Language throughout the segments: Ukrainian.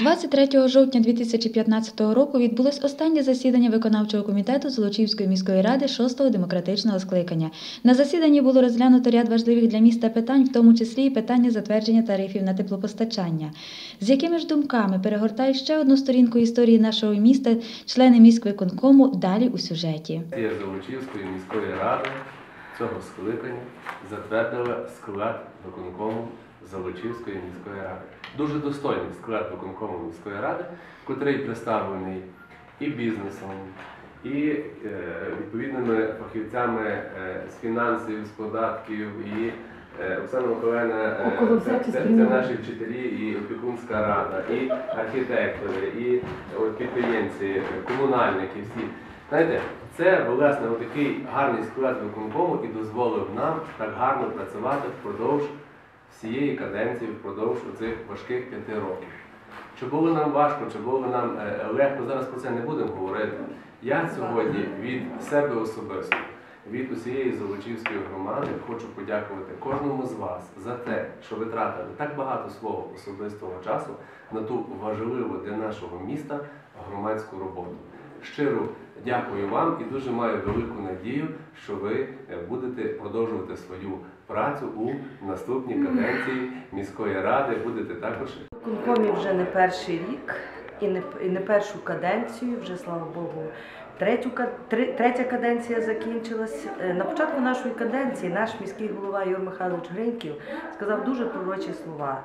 23 жовтня 2015 року відбулось останнє засідання виконавчого комітету Золочівської міської ради 6-го демократичного скликання. На засіданні було розглянуто ряд важливих для міста питань, в тому числі і питання затвердження тарифів на теплопостачання. З якими ж думками перегортають ще одну сторінку історії нашого міста члени міськвиконкому далі у сюжеті. Золочівської міської ради цього скликання затвердила склад виконкому Золочівської міської ради. Дуже достойний склад виконкому міської ради, котрий представлений і бізнесом, і е, відповідними фахівцями е, з фінансів, з податків, і е, Оксана Миколаївна, це, це, наші вчителі, і опікунська рада, і архітектори, і підприємці, комунальники, всі. Знаєте, це власне такий гарний склад виконкому і дозволив нам так гарно працювати впродовж всієї каденції, впродовж цих важких п'яти років. Чи було нам важко, чи було нам е, легко, зараз про це не будемо говорити. Я сьогодні від себе особисто, від усієї Золочівської громади хочу подякувати кожному з вас за те, що ви тратили так багато свого особистого часу на ту важливу для нашого міста громадську роботу. Щиро дякую вам і дуже маю велику надію, що ви е, будете продовжувати свою працю у наступній каденції міської ради. Будете також Конкомі вже не перший рік і не, і не першу каденцію, вже слава Богу. Третю, три- третя каденція закінчилась. Е, На початку нашої каденції наш міський голова Юр Михайлович Гриньків сказав дуже пророчі слова.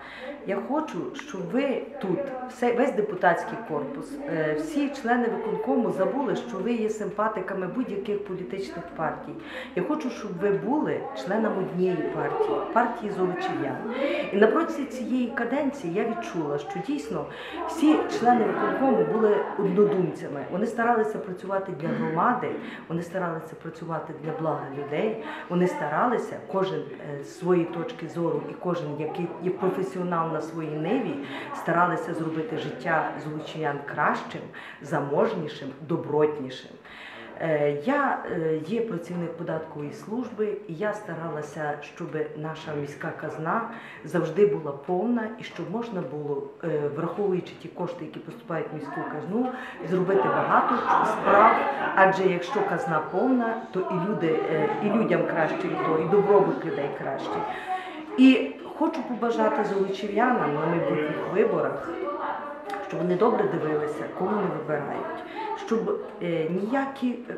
Я хочу, щоб ви тут, все, весь депутатський корпус, е, всі члени виконкому забули, що ви є симпатиками будь-яких політичних партій. Я хочу, щоб ви були членами однієї партії, партії золочів'ян. І на протязі цієї каденції я відчула, що дійсно всі члени виконкому були однодумцями. Вони старалися працювати для громади, вони старалися працювати для блага людей. Вони старалися, кожен е, з своєї точки зору, і кожен, який є професіонал на своїй ниві, старалися зробити життя злочиян кращим, заможнішим, добротнішим. Е, Я е, є працівник податкової служби, і я старалася, щоб наша міська казна завжди була повна і щоб можна було, е, враховуючи ті кошти, які поступають в міську казну, зробити багато справ. Адже якщо казна повна, то і люди, і людям краще від того, і добробут людей краще. І хочу побажати золочів'янам на майбутніх виборах щоб вони добре дивилися, кого вони вибирають, щоб е, ніякі е,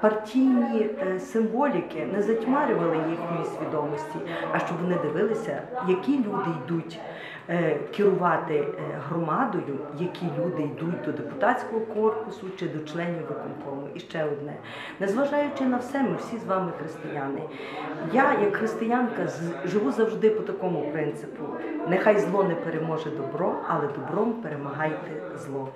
партійні е, символіки не затьмарювали їхньої свідомості, а щоб вони дивилися, які люди йдуть керувати е, громадою, які люди йдуть до депутатського корпусу чи до членів виконкому. І ще одне, незважаючи на все, ми всі з вами християни. Я, як християнка, живу завжди по такому принципу: нехай зло не переможе добро, але добром перемагайте зло.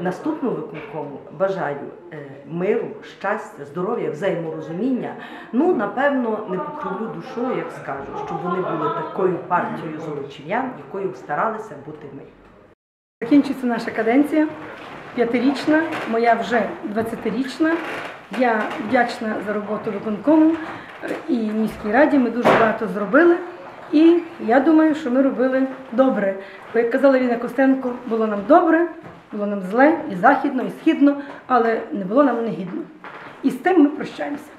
Наступному виконкому бажаю е, миру, щастя, здоров'я, взаєморозуміння. Ну, напевно, не покривлю душою, як скажу, щоб вони були такою партією золочів'ян, якою старалися бути ми. Закінчується наша каденція, п'ятирічна, моя вже 20-річна. Я вдячна за роботу виконкому е, і міській раді. Ми дуже багато зробили. І я думаю, що ми робили добре. Бо, як казала Ліна Костенко, було нам добре, було нам зле, і західно, і східно, але не було нам негідно. І з тим ми прощаємося.